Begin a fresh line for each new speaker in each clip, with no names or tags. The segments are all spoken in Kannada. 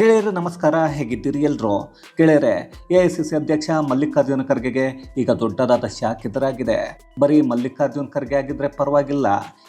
ಗೆಳೆಯರು, ನಮಸ್ಕಾರ. ಹೇಗಿದ್ದೀರಿ ಎಲ್ಲರೂ ಗೆಳೆಯರೆ, ಎ ಐ ಸಿ ಸಿ ಅಧ್ಯಕ್ಷ ಮಲ್ಲಿಕಾರ್ಜುನ ಖರ್ಗೆಗೆ ಈಗ ದೊಡ್ಡದಾದ ಶಾಕ್ ಎದುರಾಗಿದೆ. ಬರೀ ಮಲ್ಲಿಕಾರ್ಜುನ್ ಖರ್ಗೆ ಆಗಿದ್ರೆ ಪರವಾಗಿಲ್ಲ.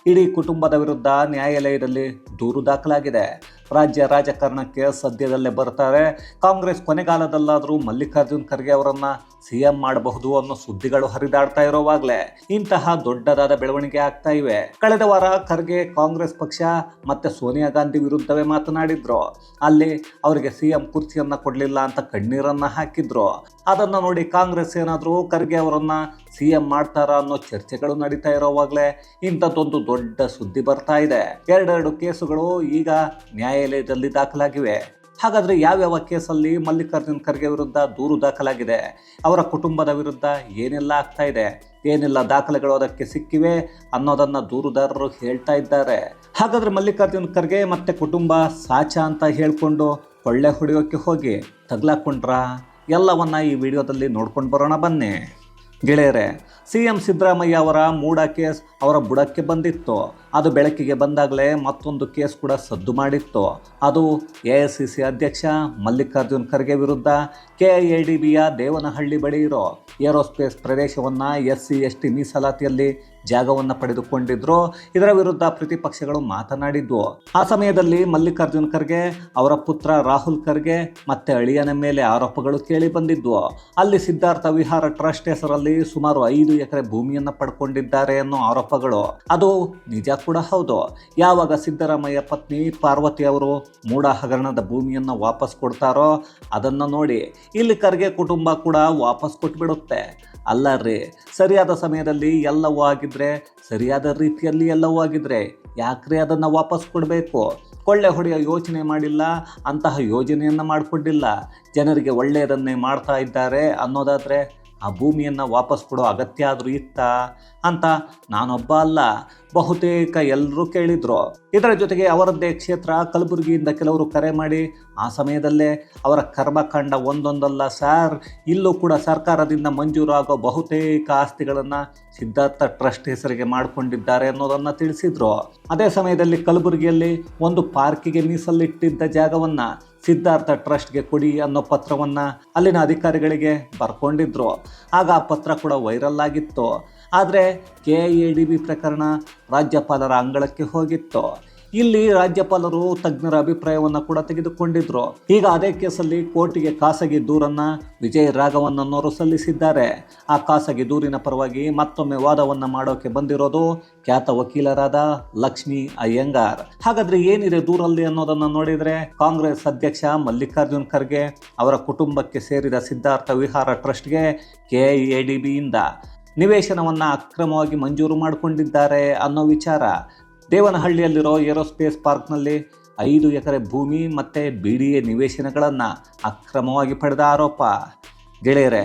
ಇಡೀ ಕುಟುಂಬದ ವಿರುದ್ಧ ನ್ಯಾಯಾಲಯದಲ್ಲಿ ದೂರು ದಾಖಲಾಗಿದೆ. ರಾಜ್ಯ ರಾಜಕಾರಣಕ್ಕೆ ಸದ್ಯದಲ್ಲೇ ಬರ್ತಾರೆ. ಕಾಂಗ್ರೆಸ್ ಕೊನೆಗಾಲದಲ್ಲಾದರೂ ಮಲ್ಲಿಕಾರ್ಜುನ ಖರ್ಗೆ ಅವರನ್ನ ಸಿಎಂ ಮಾಡಬಹುದು ಅನ್ನೋ ಸುದ್ದಿಗಳು ಹರಿದಾಡ್ತಾ ಇರೋವಾಗಲೇ ಇಂತಹ ದೊಡ್ಡದಾದ ಬೆಳವಣಿಗೆ ಆಗ್ತಾ ಇವೆ. ಕಳೆದ ವಾರ ಖರ್ಗೆ ಕಾಂಗ್ರೆಸ್ ಪಕ್ಷ ಮತ್ತೆ ಸೋನಿಯಾ ಗಾಂಧಿ ವಿರುದ್ಧವೇ ಮಾತನಾಡಿದ್ರು. ಅಲ್ಲಿ ಅವರಿಗೆ ಸಿಎಂ ಕುರ್ಚಿಯನ್ನ ಕೊಡಲಿಲ್ಲ ಅಂತ ಕಣ್ಣೀರನ್ನ ಹಾಕಿದ್ರು. ಅದನ್ನ ನೋಡಿ ಕಾಂಗ್ರೆಸ್ ಏನಾದರೂ ಖರ್ಗೆ ಅವರನ್ನ ಸಿಎಂ ಮಾಡ್ತಾರಾ ಅನ್ನೋ ಚರ್ಚೆಗಳು ನಡೀತಾ ಇರೋವಾಗಲೇ ಇಂಥದ್ದೊಂದು ದೊಡ್ಡ ಸುದ್ದಿ ಬರ್ತಾ ಇದೆ. ಎರಡೆರಡು ಕೇಸುಗಳು ಈಗ ನ್ಯಾಯಾಲಯದಲ್ಲಿ ದಾಖಲಾಗಿವೆ. ಹಾಗಾದ್ರೆ ಯಾವ್ಯಾವ ಕೇಸಲ್ಲಿ ಮಲ್ಲಿಕಾರ್ಜುನ್ ಖರ್ಗೆ ವಿರುದ್ಧ ದೂರು ದಾಖಲಾಗಿದೆ? ಅವರ ಕುಟುಂಬದ ವಿರುದ್ಧ ಏನೆಲ್ಲ ಆಗ್ತಾ ಇದೆ? ಏನೆಲ್ಲ ದಾಖಲೆಗಳು ಅದಕ್ಕೆ ಸಿಕ್ಕಿವೆ ಅನ್ನೋದನ್ನ ದೂರುದಾರರು ಹೇಳ್ತಾ ಇದ್ದಾರೆ. ಹಾಗಾದ್ರೆ ಮಲ್ಲಿಕಾರ್ಜುನ್ ಖರ್ಗೆ ಮತ್ತೆ ಕುಟುಂಬ ಸಾಚ ಅಂತ ಹೇಳಿಕೊಂಡು ಕೊಳ್ಳೆ ಹೊಡೆಯೋಕ್ಕೆ ಹೋಗಿ ತಗ್ಲಾಕೊಂಡ್ರ? ಎಲ್ಲವನ್ನ ಈ ವಿಡಿಯೋದಲ್ಲಿ ನೋಡ್ಕೊಂಡು ಬರೋಣ ಬನ್ನಿ. ಗೆಳೆಯರೆ ಸಿ ಎಂ ಸಿದ್ದರಾಮಯ್ಯ ಅವರ ಮೂಡ ಕೇಸ್ ಅವರ ಬುಡಕ್ಕೆ ಬಂದಿತ್ತು. ಅದು ಬೆಳಕಿಗೆ ಬಂದಾಗಲೇ ಮತ್ತೊಂದು ಕೇಸ್ ಕೂಡ ಸದ್ದು ಮಾಡಿತ್ತು. ಅದು ಎ ಐ ಸಿ ಸಿ ಅಧ್ಯಕ್ಷ ಮಲ್ಲಿಕಾರ್ಜುನ್ ಖರ್ಗೆ ವಿರುದ್ಧ ಕೆ ಎ ಡಿ ಬಿಯ ದೇವನಹಳ್ಳಿ ಬಳಿ ಇರೋ ಏರೋಸ್ಪೇಸ್ ಪ್ರದೇಶವನ್ನು ಎಸ್ ಸಿ ಎಸ್ ಟಿ ಮೀಸಲಾತಿಯಲ್ಲಿ ಜಾಗವನ್ನು ಪಡೆದುಕೊಂಡಿದ್ರು. ಇದರ ವಿರುದ್ಧ ಪ್ರತಿಪಕ್ಷಗಳು ಮಾತನಾಡಿದ್ವು ಆ ಸಮಯದಲ್ಲಿ ಮಲ್ಲಿಕಾರ್ಜುನ್ ಖರ್ಗೆ, ಅವರ ಪುತ್ರ ರಾಹುಲ್ ಖರ್ಗೆ ಮತ್ತೆ ಅಳಿಯನ ಮೇಲೆ ಆರೋಪಗಳು ಕೇಳಿ ಬಂದಿದ್ವು ಅಲ್ಲಿ ಸಿದ್ಧಾರ್ಥ ವಿಹಾರ ಟ್ರಸ್ಟ್ ಹೆಸರಲ್ಲಿ ಸುಮಾರು ಐದು ಎಕರೆ ಭೂಮಿಯನ್ನು ಪಡ್ಕೊಂಡಿದ್ದಾರೆ ಅನ್ನೋ ಆರೋಪಗಳು. ಅದು ನಿಜ ಕೂಡ ಹೌದು. ಯಾವಾಗ ಸಿದ್ದರಾಮಯ್ಯ ಪತ್ನಿ ಪಾರ್ವತಿ ಅವರು ಮೂಡ ಹಗರಣದ ಭೂಮಿಯನ್ನು ವಾಪಸ್ ಕೊಡ್ತಾರೋ ಅದನ್ನು ನೋಡಿ. ಇಲ್ಲಿ ಖರ್ಗೆ ಕುಟುಂಬ ಕೂಡ ವಾಪಸ್ ಕೊಟ್ಬಿಡುತ್ತೆ. ಅಲ್ಲ ರೀ ಸರಿಯಾದ ಸಮಯದಲ್ಲಿ ಎಲ್ಲವೂ ಆಗಿದ್ರೆ, ಸರಿಯಾದ ರೀತಿಯಲ್ಲಿ ಎಲ್ಲವೂ ಆಗಿದ್ರೆ ಯಾಕ್ರಿ ಅದನ್ನು ವಾಪಸ್ ಕೊಡಬೇಕು? ಕೊಳ್ಳೆ ಹೊಡೆಯೋ ಯೋಚನೆ ಮಾಡಿಲ್ಲ, ಅಂತಹ ಯೋಜನೆಯನ್ನು ಮಾಡಿಕೊಂಡಿಲ್ಲ. ಜನರಿಗೆ ಒಳ್ಳೆಯದನ್ನೇ ಮಾಡ್ತಾ ಇದ್ದಾರೆ ಅನ್ನೋದಾದರೆ ಆ ಭೂಮಿಯನ್ನು ವಾಪಸ್ ಕೊಡೋ ಅಗತ್ಯ ಆದರೂ ಇತ್ತ? ಅಂತ ನಾನೊಬ್ಬ ಅಲ್ಲ, ಬಹುತೇಕ ಎಲ್ಲರೂ ಕೇಳಿದ್ರು. ಇದರ ಜೊತೆಗೆ ಅವರದ್ದೇ ಕ್ಷೇತ್ರ ಕಲಬುರಗಿಯಿಂದ ಕೆಲವರು ಕರೆ ಮಾಡಿ, ಆ ಸಮಯದಲ್ಲೇ ಅವರ ಕರ್ಮಕಾಂಡ ಒಂದೊಂದಲ್ಲ ಸರ್, ಇಲ್ಲೂ ಕೂಡ ಸರ್ಕಾರದಿಂದ ಮಂಜೂರಾಗೋ ಬಹುತೇಕ ಆಸ್ತಿಗಳನ್ನು ಸಿದ್ಧಾರ್ಥ ಟ್ರಸ್ಟ್ ಹೆಸರಿಗೆ ಮಾಡಿಕೊಂಡಿದ್ದಾರೆ ಅನ್ನೋದನ್ನು ತಿಳಿಸಿದ್ರು. ಅದೇ ಸಮಯದಲ್ಲಿ ಕಲಬುರಗಿಯಲ್ಲಿ ಒಂದು ಪಾರ್ಕಿಗೆ ಮೀಸಲಿಟ್ಟಿದ್ದ ಜಾಗವನ್ನು ಸಿದ್ಧಾರ್ಥ ಟ್ರಸ್ಟ್ಗೆ ಕೊಡಿ ಅನ್ನೋ ಪತ್ರವನ್ನು ಅಲ್ಲಿನ ಅಧಿಕಾರಿಗಳಿಗೆ ಬರ್ಕೊಂಡಿದ್ರು. ಆಗ ಆ ಪತ್ರ ಕೂಡ ವೈರಲ್ ಆಗಿತ್ತು. ಆದರೆ ಕೆ ಎ ಡಿ ಬಿ ಪ್ರಕರಣ ರಾಜ್ಯಪಾಲರ ಅಂಗಳಕ್ಕೆ ಹೋಗಿತ್ತು. ಇಲ್ಲಿ ರಾಜ್ಯಪಾಲರು ತಜ್ಞರ ಅಭಿಪ್ರಾಯವನ್ನು ಕೂಡ ತೆಗೆದುಕೊಂಡಿದ್ರು. ಈಗ ಅದೇ ಕೇಸಲ್ಲಿ ಕೋರ್ಟಿಗೆ ಖಾಸಗಿ ದೂರನ್ನ ವಿಜಯ್ ರಾಘವನ್ ಸಲ್ಲಿಸಿದ್ದಾರೆ. ಆ ಖಾಸಗಿ ದೂರಿನ ಪರವಾಗಿ ಮತ್ತೊಮ್ಮೆ ವಾದವನ್ನು ಮಾಡೋಕೆ ಬಂದಿರೋದು ಖ್ಯಾತ ವಕೀಲರಾದ ಲಕ್ಷ್ಮಿ ಅಯ್ಯಂಗಾರ್. ಹಾಗಾದ್ರೆ ಏನಿದೆ ದೂರಲ್ಲಿ ಅನ್ನೋದನ್ನ ನೋಡಿದ್ರೆ? ಕಾಂಗ್ರೆಸ್ ಅಧ್ಯಕ್ಷ ಮಲ್ಲಿಕಾರ್ಜುನ್ ಖರ್ಗೆ ಅವರ ಕುಟುಂಬಕ್ಕೆ ಸೇರಿದ ಸಿದ್ಧಾರ್ಥ ವಿಹಾರ ಟ್ರಸ್ಟ್ಗೆ ಕೆ ಐ ಡಿ ಬಿಯಿಂದ ನಿವೇಶನವನ್ನು ಅಕ್ರಮವಾಗಿ ಮಂಜೂರು ಮಾಡಿಕೊಂಡಿದ್ದಾರೆ ಅನ್ನೋ ವಿಚಾರ. ದೇವನಹಳ್ಳಿಯಲ್ಲಿರೋ ಏರೋಸ್ಪೇಸ್ ಪಾರ್ಕ್ನಲ್ಲಿ ಐದು ಎಕರೆ ಭೂಮಿ ಮತ್ತು ಬಿ ಡಿ ಎ ನಿವೇಶನಗಳನ್ನು ಅಕ್ರಮವಾಗಿ ಪಡೆದ ಆರೋಪ. ಗೆಳೆಯರೆ,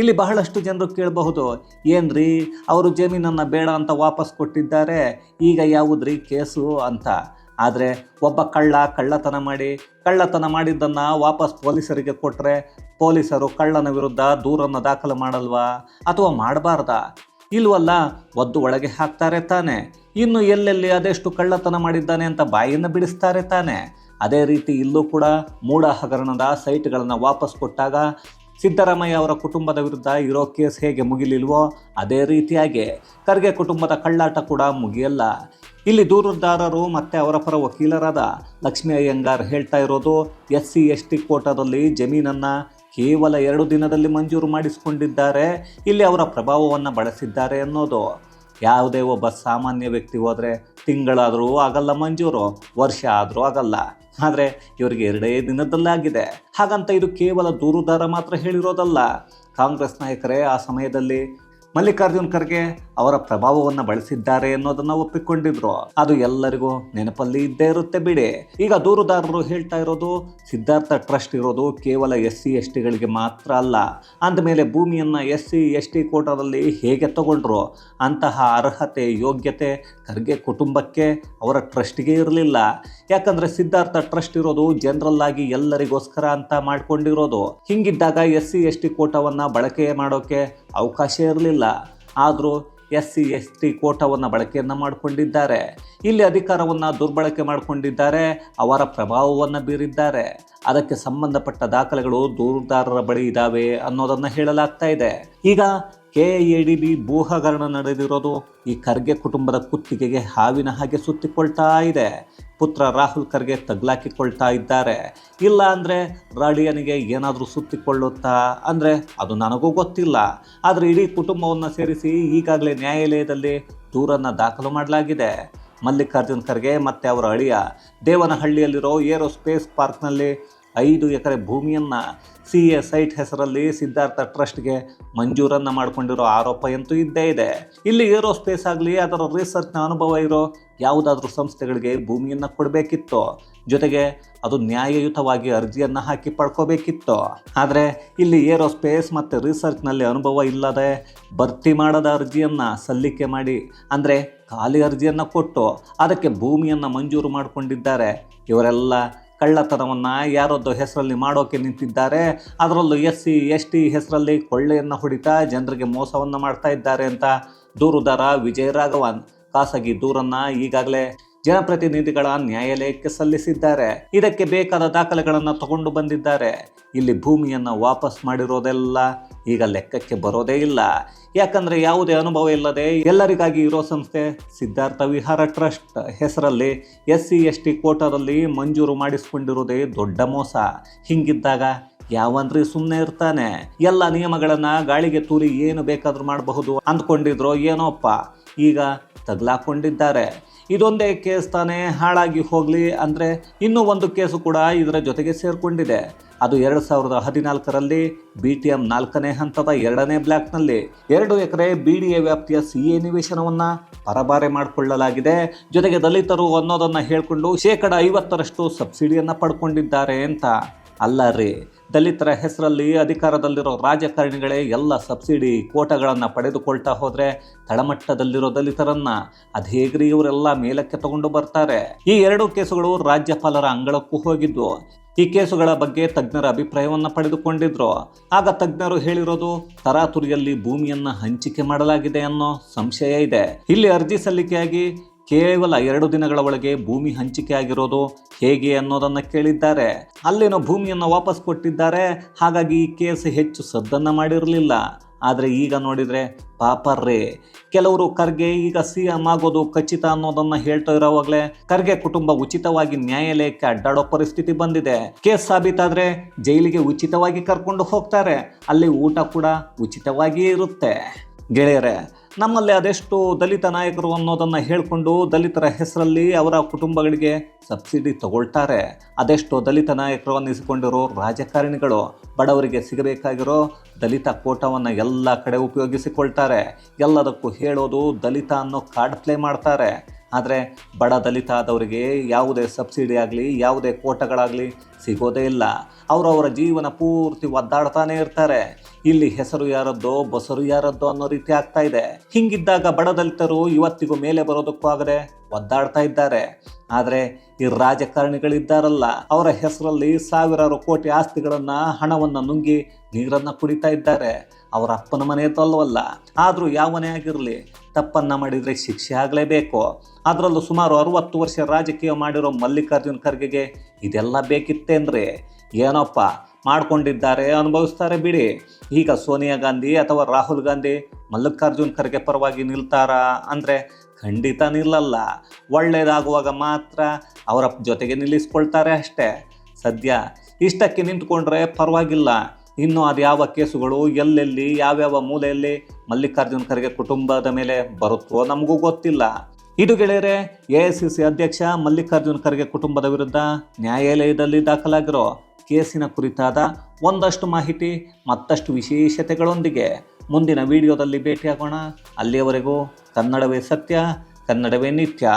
ಇಲ್ಲಿ ಬಹಳಷ್ಟು ಜನರು ಕೇಳಬಹುದು, ಏನ್ರಿ, ಅವರು ಜಮೀನನ್ನು ಬೇಡ ಅಂತ ವಾಪಸ್ ಕೊಟ್ಟಿದ್ದಾರೆ, ಈಗ ಯಾವುದ್ರಿ ಕೇಸು ಅಂತ. ಆದರೆ ಒಬ್ಬ ಕಳ್ಳ ಕಳ್ಳತನ ಮಾಡಿ, ಕಳ್ಳತನ ಮಾಡಿದ್ದನ್ನು ವಾಪಸ್ ಪೊಲೀಸರಿಗೆ ಕೊಟ್ಟರೆ ಪೊಲೀಸರು ಕಳ್ಳನ ವಿರುದ್ಧ ದೂರನ್ನು ದಾಖಲು ಮಾಡಲ್ವಾ, ಅಥವಾ ಮಾಡಬಾರ್ದಾ? ಇಲ್ವಲ್ಲ, ಒದ್ದು ಒಳಗೆ ಹಾಕ್ತಾರೆ ತಾನೆ. ಇನ್ನು ಎಲ್ಲೆಲ್ಲಿ ಅದೆಷ್ಟು ಕಳ್ಳತನ ಮಾಡಿದ್ದಾನೆ ಅಂತ ಬಾಯಿಯನ್ನು ಬಿಡಿಸ್ತಾರೆ ತಾನೆ. ಅದೇ ರೀತಿ ಇಲ್ಲೂ ಕೂಡ ಮೂಡ ಹಗರಣದ ಸೈಟ್ಗಳನ್ನು ವಾಪಸ್ ಕೊಟ್ಟಾಗ ಸಿದ್ದರಾಮಯ್ಯ ಅವರ ಕುಟುಂಬದ ವಿರುದ್ಧ ಇರೋ ಕೇಸ್ ಹೇಗೆ ಮುಗಿಲಿಲ್ವೋ ಅದೇ ರೀತಿಯಾಗಿ ಖರ್ಗೆ ಕುಟುಂಬದ ಕಳ್ಳಾಟ ಕೂಡ ಮುಗಿಯಲ್ಲ. ಇಲ್ಲಿ ದೂರುದಾರರು ಮತ್ತು ಅವರ ಪರ ವಕೀಲರಾದ ಲಕ್ಷ್ಮೀ ಅಯ್ಯಂಗಾರ್ ಹೇಳ್ತಾ ಇರೋದು ಎಸ್ ಸಿ ಎಸ್ ಟಿ ಕೋಟಾದಲ್ಲಿ ಜಮೀನನ್ನು ಕೇವಲ ಎರಡು ದಿನದಲ್ಲಿ ಮಂಜೂರು ಮಾಡಿಸಿಕೊಂಡಿದ್ದಾರೆ. ಇಲ್ಲಿ ಅವರ ಪ್ರಭಾವವನ್ನು ಬಳಸಿದ್ದಾರೆ ಅನ್ನೋದು. ಯಾವುದೇ ಒಬ್ಬ ಸಾಮಾನ್ಯ ವ್ಯಕ್ತಿ ಹೋದರೆ ತಿಂಗಳಾದರೂ ಆಗಲ್ಲ ಮಂಜೂರು, ವರ್ಷ ಆದರೂ ಆಗಲ್ಲ. ಆದರೆ ಇವರಿಗೆ ಎರಡೇ ದಿನದಲ್ಲಾಗಿದೆ. ಹಾಗಂತ ಇದು ಕೇವಲ ದೂರುದಾರ ಮಾತ್ರ ಹೇಳಿರೋದಲ್ಲ. ಕಾಂಗ್ರೆಸ್ ನಾಯಕರೇ, ಆ ಸಮಯದಲ್ಲಿ ಮಲ್ಲಿಕಾರ್ಜುನ್ ಖರ್ಗೆ ಅವರ ಪ್ರಭಾವವನ್ನು ಬಳಸಿದ್ದಾರೆ ಅನ್ನೋದನ್ನು ಒಪ್ಪಿಕೊಂಡಿದ್ರು. ಅದು ಎಲ್ಲರಿಗೂ ನೆನಪಲ್ಲಿ ಇದ್ದೇ ಇರುತ್ತೆ ಬಿಡಿ. ಈಗ ದೂರುದಾರರು ಹೇಳ್ತಾ ಇರೋದು, ಸಿದ್ಧಾರ್ಥ ಟ್ರಸ್ಟ್ ಇರೋದು ಕೇವಲ ಎಸ್ ಸಿ ಎಸ್ ಟಿಗಳಿಗೆ ಮಾತ್ರ ಅಲ್ಲ, ಅಂದಮೇಲೆ ಭೂಮಿಯನ್ನು ಎಸ್ ಸಿ ಎಸ್ ಟಿ ಕೋಟಾದಲ್ಲಿ ಹೇಗೆ ತಗೊಂಡ್ರು? ಅಂತಹ ಅರ್ಹತೆ, ಯೋಗ್ಯತೆ ಖರ್ಗೆ ಕುಟುಂಬಕ್ಕೆ ಅವರ ಟ್ರಸ್ಟ್ಗೆ ಇರಲಿಲ್ಲ. ಯಾಕಂದ್ರೆ ಸಿದ್ಧಾರ್ಥ ಟ್ರಸ್ಟ್ ಇರೋದು ಜನರಲ್ ಆಗಿ ಎಲ್ಲರಿಗೋಸ್ಕರ ಅಂತ ಮಾಡ್ಕೊಂಡಿರೋದು. ಹಿಂಗಿದ್ದಾಗ ಎಸ್ ಸಿ ಎಸ್ ಟಿ ಕೋಟಾವನ್ನು ಬಳಕೆ ಮಾಡೋಕೆ ಅವಕಾಶ ಇರಲಿಲ್ಲ. ಆದರೂ ಎಸ್ ಸಿ, ಎಸ್ ಟಿ ಕೋಟಾವನ್ನು ಬಳಕೆಯನ್ನು ಮಾಡಿಕೊಂಡಿದ್ದಾರೆ. ಇಲ್ಲಿ ಅಧಿಕಾರವನ್ನು ದುರ್ಬಳಕೆ ಮಾಡಿಕೊಂಡಿದ್ದಾರೆ. ಅವರ ಪ್ರಭಾವವನ್ನು ಬೀರಿದ್ದಾರೆ. ಅದಕ್ಕೆ ಸಂಬಂಧಪಟ್ಟ ದಾಖಲೆಗಳು ದೂರುದಾರರ ಬಳಿ ಇದ್ದಾವೆ ಅನ್ನೋದನ್ನ ಹೇಳಲಾಗ್ತಾ ಇದೆ. ಈಗ ಕೆ ಎ ಡಿ ಬಿ ಭೂ ಹಗರಣ ನಡೆದಿರೋದು ಈ ಖರ್ಗೆ ಕುಟುಂಬದ ಕುತ್ತಿಗೆಗೆ ಹಾವಿನ ಹಾಗೆ ಸುತ್ತಿಕೊಳ್ತಾ ಇದೆ. ಪುತ್ರ ರಾಹುಲ್ ಖರ್ಗೆ ತಗ್ಲಾಕಿಕೊಳ್ತಾ ಇದ್ದಾರೆ. ಇಲ್ಲ ಅಂದರೆ ರಾಡಿಯನಿಗೆ ಏನಾದರೂ ಸುತ್ತಿಕೊಳ್ಳುತ್ತಾ? ಅಂದರೆ ಅದು ನನಗೂ ಗೊತ್ತಿಲ್ಲ. ಆದರೆ ಇಡೀ ಕುಟುಂಬವನ್ನು ಸೇರಿಸಿ ಈಗಾಗಲೇ ನ್ಯಾಯಾಲಯದಲ್ಲಿ ದೂರನ್ನು ದಾಖಲು ಮಾಡಲಾಗಿದೆ. ಮಲ್ಲಿಕಾರ್ಜುನ್ ಖರ್ಗೆ ಮತ್ತು ಅವರ ಅಳಿಯ ದೇವನಹಳ್ಳಿಯಲ್ಲಿರೋ ಏರೋಸ್ಪೇಸ್ ಪಾರ್ಕ್ನಲ್ಲಿ ಐದು ಎಕರೆ ಭೂಮಿಯನ್ನು ಸಿ ಎ ಸೈಟ್ ಹೆಸರಲ್ಲಿ ಸಿದ್ಧಾರ್ಥ ಟ್ರಸ್ಟ್ಗೆ ಮಂಜೂರನ್ನು ಮಾಡಿಕೊಂಡಿರೋ ಆರೋಪ ಅಂತೂ ಇದ್ದೇ ಇದೆ. ಇಲ್ಲಿ ಏರೋಸ್ಪೇಸ್ ಆಗಲಿ, ಅದರ ರಿಸರ್ಚ್ನ ಅನುಭವ ಇರೋ ಯಾವುದಾದ್ರೂ ಸಂಸ್ಥೆಗಳಿಗೆ ಭೂಮಿಯನ್ನು ಕೊಡಬೇಕಿತ್ತು? ಜೊತೆಗೆ ಅದು ನ್ಯಾಯಯುತವಾಗಿ ಅರ್ಜಿಯನ್ನು ಹಾಕಿ ಪಡ್ಕೋಬೇಕಿತ್ತು? ಆದರೆ ಇಲ್ಲಿ ಏರೋಸ್ಪೇಸ್ ಮತ್ತು ರಿಸರ್ಚ್ನಲ್ಲಿ ಅನುಭವ ಇಲ್ಲದೆ ಭರ್ತಿ ಮಾಡದ ಅರ್ಜಿಯನ್ನು ಸಲ್ಲಿಕೆ ಮಾಡಿ, ಅಂದರೆ ಖಾಲಿ ಅರ್ಜಿಯನ್ನು ಕೊಟ್ಟು ಅದಕ್ಕೆ ಭೂಮಿಯನ್ನು ಮಂಜೂರು ಮಾಡಿಕೊಂಡಿದ್ದಾರೆ. ಇವರೆಲ್ಲ ಕಳ್ಳತನವನ್ನು ಯಾರೊಂದು ಹೆಸರಲ್ಲಿ ಮಾಡೋಕೆ ನಿಂತಿದ್ದಾರೆ. ಅದರಲ್ಲೂ ಎಸ್ ಸಿ, ಎಸ್ ಟಿ ಹೆಸರಲ್ಲಿ ಕೊಳ್ಳೆಯನ್ನು ಹೊಡಿತಾ ಜನರಿಗೆ ಮೋಸವನ್ನು ಮಾಡ್ತಾ ಇದ್ದಾರೆ ಅಂತ ದೂರುದಾರ ವಿಜಯ ರಾಘವನ್. ಖಾಸಗಿ ದೂರನ್ನ ಈಗಾಗಲೇ ಜನಪ್ರತಿನಿಧಿಗಳ ನ್ಯಾಯಾಲಯಕ್ಕೆ ಸಲ್ಲಿಸಿದ್ದಾರೆ. ಇದಕ್ಕೆ ಬೇಕಾದ ದಾಖಲೆಗಳನ್ನು ತಗೊಂಡು ಬಂದಿದ್ದಾರೆ. ಇಲ್ಲಿ ಭೂಮಿಯನ್ನು ವಾಪಸ್ ಮಾಡಿರೋದೆಲ್ಲ ಈಗ ಲೆಕ್ಕಕ್ಕೆ ಬರೋದೇ ಇಲ್ಲ. ಯಾಕಂದ್ರೆ ಯಾವುದೇ ಅನುಭವ ಇಲ್ಲದೆ ಎಲ್ಲರಿಗಾಗಿ ಇರೋ ಸಂಸ್ಥೆ ಸಿದ್ಧಾರ್ಥ ವಿಹಾರ ಟ್ರಸ್ಟ್. ಹೆಸರಲ್ಲಿ ಎಸ್ ಸಿ ಎಸ್ ಟಿ ಕೋಟಾದಲ್ಲಿ ಮಂಜೂರು ಮಾಡಿಸ್ಕೊಂಡಿರೋದೇ ದೊಡ್ಡ ಮೋಸ. ಹಿಂಗಿದ್ದಾಗ ಯಾವಂದ್ರಿ ಸುಮ್ಮನೆ ಇರ್ತಾನೆ? ಎಲ್ಲ ನಿಯಮಗಳನ್ನ ಗಾಳಿಗೆ ತೂರಿ ಏನು ಬೇಕಾದ್ರೂ ಮಾಡಬಹುದು ಅಂದ್ಕೊಂಡಿದ್ರೋ ಏನೋಪ್ಪ? ಈಗ ತಗ್ಲಾಕೊಂಡಿದ್ದಾರೆ. ಇದೊಂದೇ ಕೇಸ್ ತಾನೇ ಹಾಳಾಗಿ ಹೋಗಲಿ ಅಂದರೆ ಇನ್ನೂ ಒಂದು ಕೇಸು ಕೂಡ ಇದರ ಜೊತೆಗೆ ಸೇರಿಕೊಂಡಿದೆ. ಅದು ಎರಡು ಸಾವಿರದ ಹದಿನಾಲ್ಕರಲ್ಲಿ ಬಿ ಟಿ ಎಂ ನಾಲ್ಕನೇ ಹಂತದ ಎರಡನೇ ಬ್ಲಾಕ್ನಲ್ಲಿ ಎರಡು ಎಕರೆ ಬಿ ಡಿ ಎ ವ್ಯಾಪ್ತಿಯ ಸಿ ಎ ನಿವೇಶನವನ್ನು ಪರಬಾರೆ ಮಾಡಿಕೊಳ್ಳಲಾಗಿದೆ. ಜೊತೆಗೆ ದಲಿತರು ಅನ್ನೋದನ್ನು ಹೇಳಿಕೊಂಡು ಶೇಕಡ ಐವತ್ತರಷ್ಟು ಸಬ್ಸಿಡಿಯನ್ನು ಪಡ್ಕೊಂಡಿದ್ದಾರೆ ಅಂತ. ಅಲ್ಲ ರೀ ದಲಿತರ ಹೆಸರಲ್ಲಿ ಅಧಿಕಾರದಲ್ಲಿರೋ ರಾಜಕಾರಣಿಗಳೇ ಎಲ್ಲ ಸಬ್ಸಿಡಿ ಕೋಟಗಳನ್ನು ಪಡೆದುಕೊಳ್ತಾ ಹೋದರೆ ತಳಮಟ್ಟದಲ್ಲಿರೋ ದಲಿತರನ್ನ ಅದೇಗ್ರಿ ಇವರೆಲ್ಲ ಮೇಲಕ್ಕೆ ತಗೊಂಡು ಬರ್ತಾರೆ. ಈ ಎರಡು ಕೇಸುಗಳು ರಾಜ್ಯಪಾಲರ ಅಂಗಳಕ್ಕೂ ಹೋಗಿದ್ವು. ಈ ಕೇಸುಗಳ ಬಗ್ಗೆ ತಜ್ಞರ ಅಭಿಪ್ರಾಯವನ್ನು ಪಡೆದುಕೊಂಡಿದ್ರು. ಆಗ ತಜ್ಞರು ಹೇಳಿರೋದು, ತರಾತುರಿಯಲ್ಲಿ ಭೂಮಿಯನ್ನು ಹಂಚಿಕೆ ಮಾಡಲಾಗಿದೆ ಅನ್ನೋ ಸಂಶಯ ಇದೆ. ಇಲ್ಲಿ ಅರ್ಜಿ ಸಲ್ಲಿಕೆಯಾಗಿ ಕೇವಲ ಎರಡು ದಿನಗಳ ಒಳಗೆ ಭೂಮಿ ಹಂಚಿಕೆ ಆಗಿರೋದು ಹೇಗೆ ಅನ್ನೋದನ್ನು ಕೇಳಿದ್ದಾರೆ. ಅಲ್ಲೇನೋ ಭೂಮಿಯನ್ನು ವಾಪಸ್ ಕೊಟ್ಟಿದ್ದಾರೆ. ಹಾಗಾಗಿ ಈ ಕೇಸ್ ಹೆಚ್ಚು ಸದ್ದನ್ನು ಮಾಡಿರಲಿಲ್ಲ. ಆದರೆ ಈಗ ನೋಡಿದರೆ ಪಾಪರ್ರೇ ಕೆಲವರು ಖರ್ಗೆ ಈಗ ಸಿ ಎಂ ಆಗೋದು ಖಚಿತ ಅನ್ನೋದನ್ನ ಹೇಳ್ತಾ ಇರೋವಾಗಲೇ ಖರ್ಗೆ ಕುಟುಂಬ ಉಚಿತವಾಗಿ ನ್ಯಾಯಾಲಯಕ್ಕೆ ಅಡ್ಡಾಡೋ ಪರಿಸ್ಥಿತಿ ಬಂದಿದೆ. ಕೇಸ್ ಸಾಬೀತಾದರೆ ಜೈಲಿಗೆ ಉಚಿತವಾಗಿ ಕರ್ಕೊಂಡು ಹೋಗ್ತಾರೆ. ಅಲ್ಲಿ ಊಟ ಕೂಡ ಉಚಿತವಾಗಿಯೇ ಇರುತ್ತೆ. ಗೆಳೆಯರೆ ನಮ್ಮಲ್ಲಿ ಅದೆಷ್ಟು ದಲಿತ ನಾಯಕರು ಅನ್ನೋದನ್ನು ಹೇಳಿಕೊಂಡು ದಲಿತರ ಹೆಸರಲ್ಲಿ ಅವರ ಕುಟುಂಬಗಳಿಗೆ ಸಬ್ಸಿಡಿ ತಗೊಳ್ತಾರೆ. ಅದೆಷ್ಟು ದಲಿತ ನಾಯಕರು ಅನ್ನಿಸಿಕೊಂಡಿರೋ ರಾಜಕಾರಣಿಗಳು, ಬಡವರಿಗೆ ಸಿಗಬೇಕಾಗಿರೋ ದಲಿತ ಕೋಟವನ್ನು ಎಲ್ಲ ಕಡೆ ಉಪಯೋಗಿಸಿಕೊಳ್ತಾರೆ. ಎಲ್ಲದಕ್ಕೂ ಹೇಳೋದು ದಲಿತ ಅನ್ನೋ ಕಾರ್ಡ್ ಪ್ಲೇ ಮಾಡ್ತಾರೆ. ಆದರೆ ಬಡ ದಲಿತ ಆದವರಿಗೆ ಯಾವುದೇ ಸಬ್ಸಿಡಿ ಆಗಲಿ, ಯಾವುದೇ ಕೋಟಗಳಾಗಲಿ ಸಿಗೋದೇ ಇಲ್ಲ. ಅವರವರ ಜೀವನ ಪೂರ್ತಿ ಒದ್ದಾಡ್ತಾನೆ ಇರ್ತಾರೆ. ಇಲ್ಲಿ ಹೆಸರು ಯಾರದ್ದೋ, ಬಸರು ಯಾರದ್ದೋ ಅನ್ನೋ ರೀತಿ ಆಗ್ತಾ ಇದೆ. ಹಿಂಗಿದ್ದಾಗ ಬಡ ದಲಿತರು ಇವತ್ತಿಗೂ ಮೇಲೆ ಬರೋದಕ್ಕೂ ಆಗದೆ ಒದ್ದಾಡ್ತಾ ಇದ್ದಾರೆ. ಆದರೆ ಈ ರಾಜಕಾರಣಿಗಳಿದ್ದಾರಲ್ಲ, ಅವರ ಹೆಸರಲ್ಲಿ ಸಾವಿರಾರು ಕೋಟಿ ಆಸ್ತಿಗಳನ್ನು, ಹಣವನ್ನು ನುಂಗಿ ನೀರನ್ನು ಕುಡಿತಾ ಇದ್ದಾರೆ. ಅವರ ಅಪ್ಪನ ಮನೆ ತಲ್ಲವಲ್ಲ ಆದರೂ ಯಾವನೇ ಆಗಿರಲಿ, ತಪ್ಪನ್ನು ಮಾಡಿದರೆ ಶಿಕ್ಷೆ ಆಗಲೇಬೇಕು. ಅದರಲ್ಲೂ ಸುಮಾರು ಅರುವತ್ತು ವರ್ಷ ರಾಜಕೀಯ ಮಾಡಿರೋ ಮಲ್ಲಿಕಾರ್ಜುನ್ ಖರ್ಗೆಗೆ ಇದೆಲ್ಲ ಬೇಕಿತ್ತೇನ್ರಿ ಏನಪ್ಪ, ಮಾಡ್ಕೊಂಡಿದ್ದಾರೆ, ಅನುಭವಿಸ್ತಾರೆ ಬಿಡಿ. ಈಗ ಸೋನಿಯಾ ಗಾಂಧಿ ಅಥವಾ ರಾಹುಲ್ ಗಾಂಧಿ ಮಲ್ಲಿಕಾರ್ಜುನ್ ಖರ್ಗೆ ಪರವಾಗಿ ನಿಲ್ತಾರಾ ಅಂದರೆ ಖಂಡಿತ ನಿಲ್ಲಲ್ಲ. ಒಳ್ಳೆಯದಾಗುವಾಗ ಮಾತ್ರ ಅವರ ಜೊತೆಗೆ ನಿಲ್ಲಿಸ್ಕೊಳ್ತಾರೆ ಅಷ್ಟೇ. ಸದ್ಯ ಇಷ್ಟಕ್ಕೆ ನಿಂತ್ಕೊಂಡ್ರೆ ಪರವಾಗಿಲ್ಲ. ಇನ್ನು ಅದು ಯಾವ ಕೇಸುಗಳು, ಎಲ್ಲೆಲ್ಲಿ, ಯಾವ್ಯಾವ ಮೂಲೆಯಲ್ಲಿ ಮಲ್ಲಿಕಾರ್ಜುನ್ ಖರ್ಗೆ ಕುಟುಂಬದ ಮೇಲೆ ಬರುತ್ತೋ ನಮಗೂ ಗೊತ್ತಿಲ್ಲ. ಇದು ಗೆಳೆಯರೆ, ಎ ಅಧ್ಯಕ್ಷ ಮಲ್ಲಿಕಾರ್ಜುನ್ ಖರ್ಗೆ ಕುಟುಂಬದ ವಿರುದ್ಧ ನ್ಯಾಯಾಲಯದಲ್ಲಿ ದಾಖಲಾಗಿರೋ ಕೇಸಿನ ಕುರಿತಾದ ಒಂದಷ್ಟು ಮಾಹಿತಿ, ಮತ್ತಷ್ಟು ವಿಶೇಷತೆಗಳೊಂದಿಗೆ ಮುಂದಿನ ವಿಡಿಯೋದಲ್ಲಿ ಭೇಟಿಯಾಗೋಣ. ಅಲ್ಲಿಯವರೆಗೂ ಕನ್ನಡವೇ ಸತ್ಯ, ಕನ್ನಡವೇ ನಿತ್ಯ.